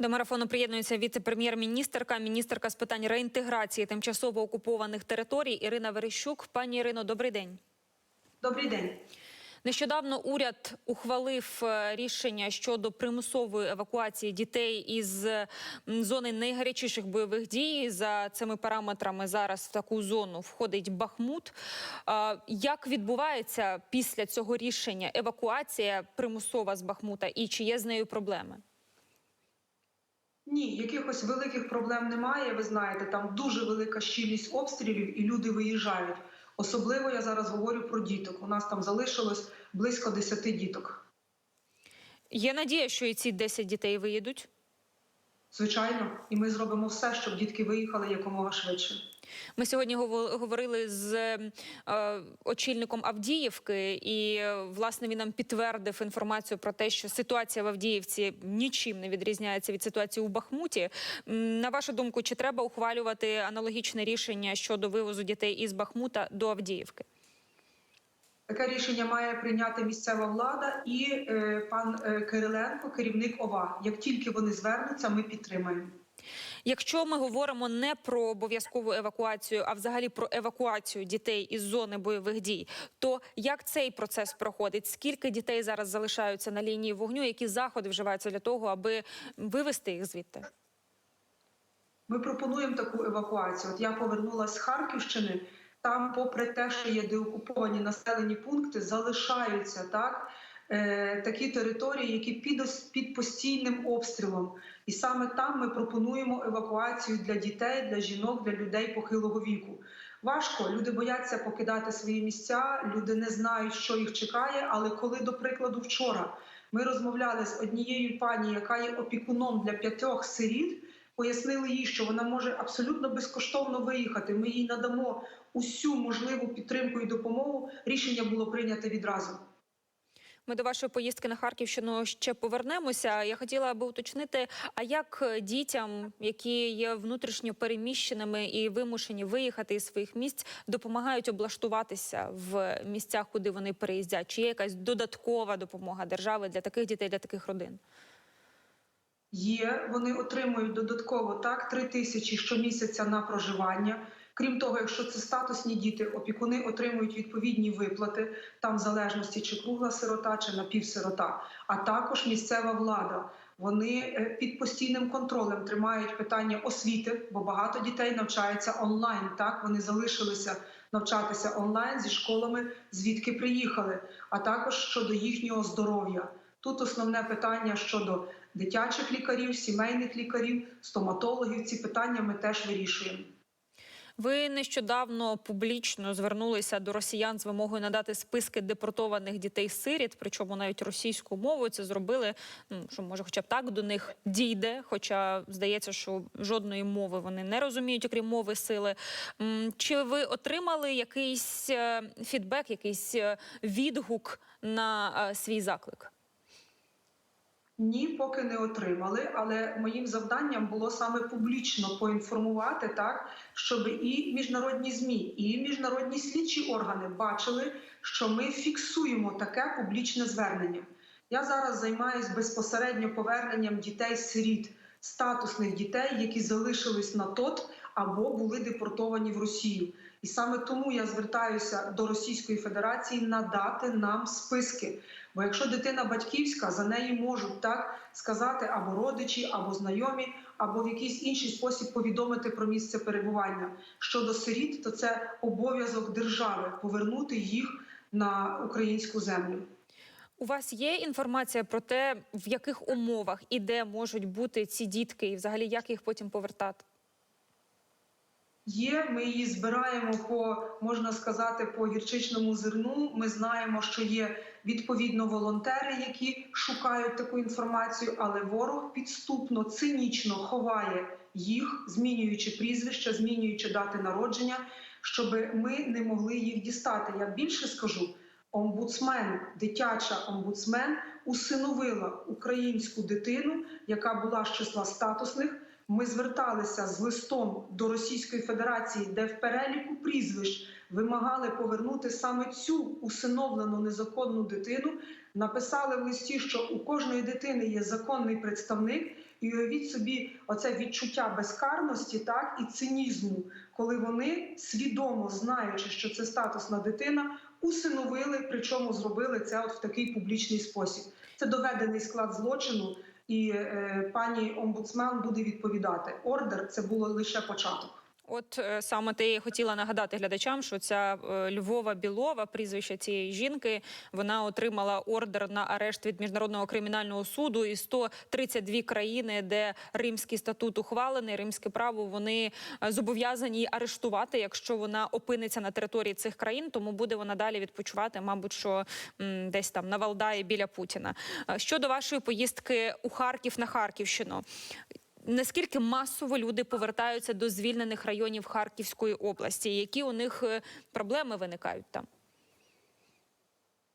До марафону приєднується віце-прем'єр-міністерка, міністерка з питань реінтеграції тимчасово окупованих територій Ірина Верещук. Пані Ірино, добрий день. Добрий день. Нещодавно уряд ухвалив е, рішення щодо примусової евакуації дітей із зони найгарячіших бойових дій. За цими параметрами зараз в таку зону входить Бахмут. Як відбувається після цього рішення евакуація примусова з Бахмута і чи є з нею проблеми? Ні, якихось великих проблем немає. Ви знаєте, там дуже велика щільність обстрілів, і люди виїжджають. Особливо я зараз говорю про діток. У нас там залишилось близько 10 діток. Є надія, що і ці 10 дітей виїдуть. Звичайно, і ми зробимо все, щоб дітки виїхали якомога швидше. Ми сьогодні гово- говорили з е, очільником Авдіївки, і е, власне він нам підтвердив інформацію про те, що ситуація в Авдіївці нічим не відрізняється від ситуації у Бахмуті. На вашу думку, чи треба ухвалювати аналогічне рішення щодо вивозу дітей із Бахмута до Авдіївки? Таке рішення має прийняти місцева влада і е, пан е, Кириленко, керівник ОВА. Як тільки вони звернуться, ми підтримаємо. Якщо ми говоримо не про обов'язкову евакуацію, а взагалі про евакуацію дітей із зони бойових дій, то як цей процес проходить? Скільки дітей зараз залишаються на лінії вогню? Які заходи вживаються для того, аби вивести їх звідти? Ми пропонуємо таку евакуацію. От я повернулася з Харківщини. Там, попри те, що є деокуповані населені пункти, залишаються так. е, Такі території, які під, під постійним обстрілом, і саме там ми пропонуємо евакуацію для дітей, для жінок, для людей похилого віку. Важко люди бояться покидати свої місця, люди не знають, що їх чекає. Але коли, до прикладу, вчора ми розмовляли з однією пані, яка є опікуном для п'ятьох сиріт, пояснили їй, що вона може абсолютно безкоштовно виїхати. Ми їй надамо усю можливу підтримку і допомогу. Рішення було прийнято відразу. Ми до вашої поїздки на Харківщину ще повернемося. Я хотіла би уточнити, а як дітям, які є внутрішньо переміщеними і вимушені виїхати із своїх місць, допомагають облаштуватися в місцях, куди вони переїздять? Чи є якась додаткова допомога держави для таких дітей, для таких родин? Є, вони отримують додатково так 3 тисячі щомісяця на проживання. Крім того, якщо це статусні діти, опікуни отримують відповідні виплати, там в залежності чи кругла сирота, чи напівсирота, а також місцева влада. Вони е, під постійним контролем тримають питання освіти, бо багато дітей навчаються онлайн. Так вони залишилися навчатися онлайн зі школами, звідки приїхали, а також щодо їхнього здоров'я. Тут основне питання щодо дитячих лікарів, сімейних лікарів, стоматологів. Ці питання ми теж вирішуємо. Ви нещодавно публічно звернулися до росіян з вимогою надати списки депортованих дітей сиріт, причому навіть російською мовою це зробили. Ну що може, хоча б так до них дійде. Хоча здається, що жодної мови вони не розуміють, окрім мови сили. Чи ви отримали якийсь е, фідбек, якийсь е, відгук на е, свій заклик? Ні, поки не отримали. Але моїм завданням було саме публічно поінформувати так, щоб і міжнародні змі, і міжнародні слідчі органи бачили, що ми фіксуємо таке публічне звернення. Я зараз займаюся безпосередньо поверненням дітей-сиріт, статусних дітей, які залишились на ТОТ або були депортовані в Росію. І саме тому я звертаюся до Російської Федерації надати нам списки. Бо якщо дитина батьківська, за неї можуть так сказати або родичі, або знайомі, або в якийсь інший спосіб повідомити про місце перебування. Щодо сиріт, то це обов'язок держави повернути їх на українську землю. У вас є інформація про те, в яких умовах і де можуть бути ці дітки, і взагалі як їх потім повертати? Є, ми її збираємо по можна сказати по гірчичному зерну. Ми знаємо, що є відповідно волонтери, які шукають таку інформацію, але ворог підступно, цинічно ховає їх, змінюючи прізвища, змінюючи дати народження, щоб ми не могли їх дістати. Я більше скажу. Омбудсмен, дитяча омбудсмен усиновила українську дитину, яка була з числа статусних. Ми зверталися з листом до Російської Федерації, де в переліку прізвищ вимагали повернути саме цю усиновлену незаконну дитину. Написали в листі, що у кожної дитини є законний представник, І уявіть собі, оце відчуття безкарності, так і цинізму, коли вони свідомо знаючи, що це статусна дитина, усиновили, причому зробили це от в такий публічний спосіб. Це доведений склад злочину, і е, пані омбудсмен буде відповідати. Ордер це було лише початок. От е, саме те хотіла нагадати глядачам, що ця е, Львова Білова, прізвище цієї жінки, вона отримала ордер на арешт від міжнародного кримінального суду і 132 країни, де римський статут ухвалений, римське право вони е, зобов'язані арештувати, якщо вона опиниться на території цих країн. Тому буде вона далі відпочивати, мабуть, що десь там на Валдаї біля Путіна. Щодо вашої поїздки у Харків на Харківщину. Наскільки масово люди повертаються до звільнених районів Харківської області? Які у них е, проблеми виникають там?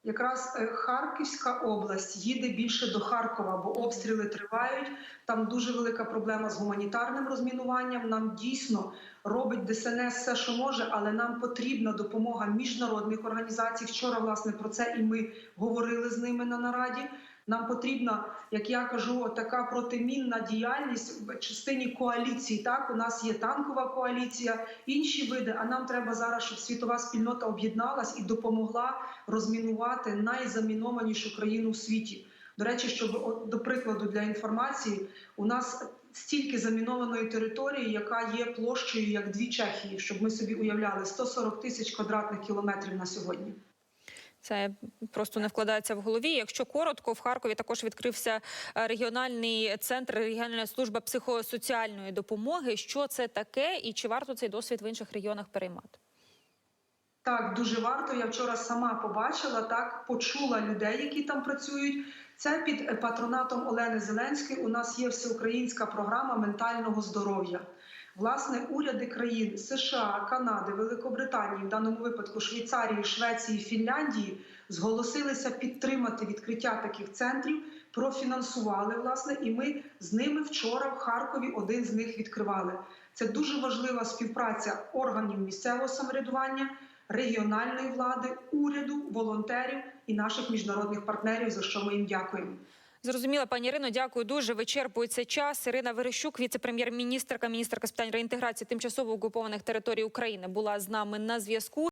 Якраз е, Харківська область їде більше до Харкова, бо обстріли тривають. Там дуже велика проблема з гуманітарним розмінуванням. Нам дійсно робить ДСНС все, що може, але нам потрібна допомога міжнародних організацій. Вчора власне про це і ми говорили з ними на нараді. Нам потрібна, як я кажу, така протимінна діяльність в частині коаліції. Так, у нас є танкова коаліція, інші види. А нам треба зараз, щоб світова спільнота об'єдналась і допомогла розмінувати найзамінованішу країну в світі. До речі, щоб до прикладу для інформації, у нас стільки замінованої території, яка є площею як дві Чехії, щоб ми собі уявляли 140 тисяч квадратних кілометрів на сьогодні. Це просто не вкладається в голові. Якщо коротко, в Харкові також відкрився е, регіональний центр, регіональна служба психосоціальної допомоги. Що це таке, і чи варто цей досвід в інших регіонах переймати? Так, дуже варто. Я вчора сама побачила, так почула людей, які там працюють. Це під патронатом Олени Зеленської. У нас є всеукраїнська програма ментального здоров'я. Власне, уряди країн США, Канади, Великобританії, в даному випадку Швейцарії, Швеції, Фінляндії зголосилися підтримати відкриття таких центрів, профінансували власне, і ми з ними вчора в Харкові один з них відкривали. Це дуже важлива співпраця органів місцевого самоврядування, регіональної влади, уряду, волонтерів і наших міжнародних партнерів, за що ми їм дякуємо. Зрозуміла, пані Ірино, дякую дуже. Вичерпується час. Ірина Верещук, віце-прем'єр-міністрка, міністерка з питань реінтеграції тимчасово окупованих територій України, була з нами на зв'язку.